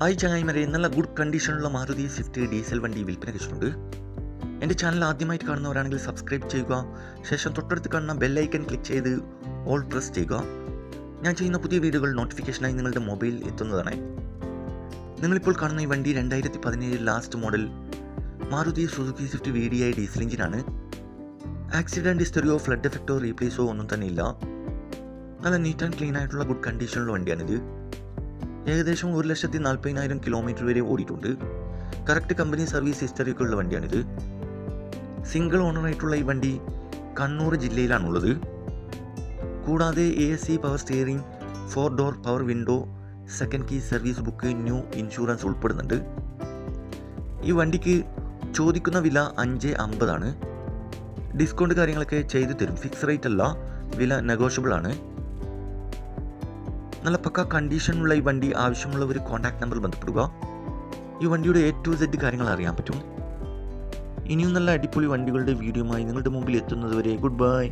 Hi ചങ്ങായിമാരെ നല്ല good കണ്ടീഷനുള്ള മാരുതി സ്വിഫ്റ്റ് ഡീസൽ വണ്ടി വിൽപ്പന വെച്ചിട്ടുണ്ട് എന്റെ ചാനൽ ആദ്യമായിട്ട് കാണുന്നവരാണെങ്കിൽ സബ്സ്ക്രൈബ് ചെയ്യുക ശേഷം തൊട്ടടുത്ത് കാണുന്ന ബെല്ലൈക്കൺ ക്ലിക്ക് ചെയ്ത് ഓൾ പ്രസ് ചെയ്യുക. ഞാൻ ചെയ്യുന്ന പുതിയ വീഡിയോകൾ നോട്ടിഫിക്കേഷനായി നിങ്ങളുടെ മൊബൈൽ എത്തുന്നതാണ്. നിങ്ങളിപ്പോൾ കാണുന്ന ഈ വണ്ടി രണ്ടായിരത്തി പതിനേഴ് last model Maruti Suzuki Swift V D I diesel എഞ്ചിനാണ് ആക്സിഡന്റ് ഹിസ്റ്ററിയോ ഫ്ലഡ് എഫക്റ്റോ റീപ്ലേസോ ഒന്നും തന്നെ ഇല്ല. നല്ല നീറ്റ് ആൻഡ് ക്ലീൻ ആയിട്ടുള്ള ഗുഡ് കണ്ടീഷനുള്ള വണ്ടിയാണിത്. ഏകദേശം ഒരു ലക്ഷത്തി നാൽപ്പതിനായിരം കിലോമീറ്റർ വരെ ഓടിയിട്ടുണ്ട്. കറക്റ്റ് കമ്പനി സർവീസ് ഹിസ്റ്ററിയൊക്കെ ഉള്ള വണ്ടിയാണിത്. സിംഗിൾ ഓണറായിട്ടുള്ള ഈ വണ്ടി കണ്ണൂർ ജില്ലയിലാണുള്ളത്. കൂടാതെ A C power steering four door power window second key service book new insurance ഉൾപ്പെടുന്നുണ്ട്. ഈ വണ്ടിക്ക് ചോദിക്കുന്ന വില അഞ്ച് അമ്പതാണ്. ഡിസ്കൗണ്ട് കാര്യങ്ങളൊക്കെ ചെയ്തു തരും. ഫിക്സ് റേറ്റ് അല്ല വില നെഗോഷ്യബിൾ ആണ്. നല്ല പക്ക കണ്ടീഷനുള്ള ഈ വണ്ടി ആവശ്യമുള്ള ഒരു കോൺടാക്ട് നമ്പർ ബന്ധപ്പെടുക. ഈ വണ്ടിയുടെ എ ടു സെഡ് കാര്യങ്ങൾ അറിയാൻ പറ്റും. ഇനിയും നല്ല അടിപൊളി വണ്ടികളുടെ വീഡിയോമായി നിങ്ങളുടെ മുമ്പിൽ എത്തുന്നതുവരെ ഗുഡ് ബൈ